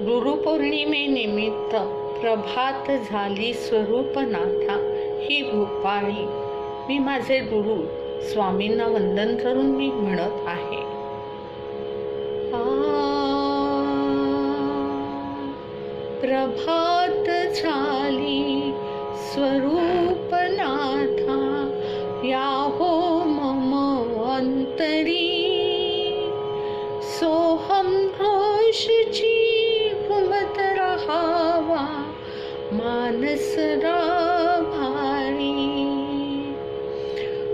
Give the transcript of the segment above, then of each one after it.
गुरुपौर्णिमेनिमित्त प्रभात झाली स्वरूपनाथा ही भूपाळी. मी माझे गुरु स्वामींना वंदन करून मी म्हणत आहे. प्रभात झाली स्वरूपनाथा या हो मम अंतरी मानस भारी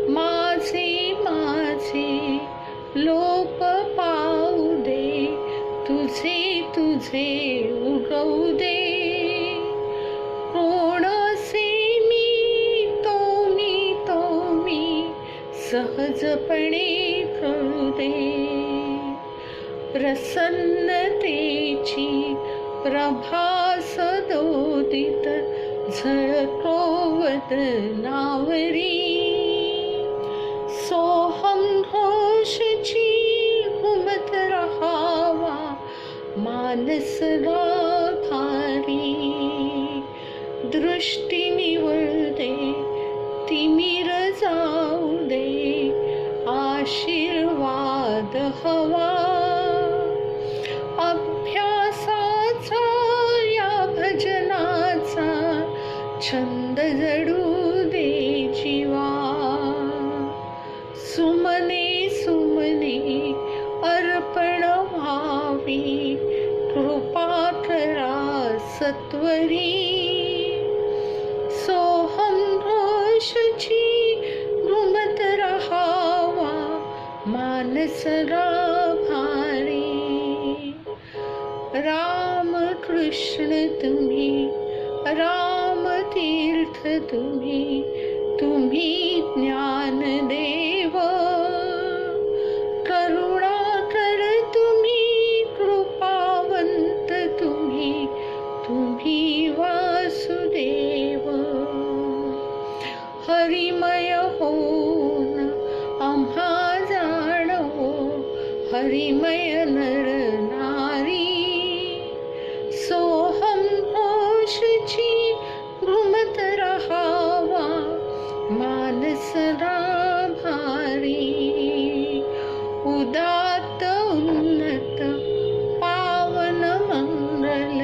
माझे माझे लोप पाऊ दे तुझे तुझे उगवू दे। कोण मी तो मी तो मी सहजपणे कळू दे। प्रसन्नतेची प्रभा हात नावरी सोहम होशची घुमत रहावा मानस भारी दृष्टी निवळते तिमिर जाऊ दे आशीर्वाद हवा छंद जडू दे जीवा. सुमने सुमने अर्पण व्हावी. कृपा करा सत्वरी. सोहम घोषची घुमत रहावा. मानसरा भारी राम कृष्ण तुम्ही राम तीर्थ तुम्ही तुम्ही ज्ञानदेव. करुणा कर तुम्ही कृपावंत तुम्ही तुम्ही वासुदेव. हरिमय होऊन आम्हा जाणवो हरिमय नर सदा भारी उदात्त उन्नत पावन मङ्गल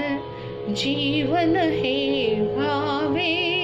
जीवन हे भावे।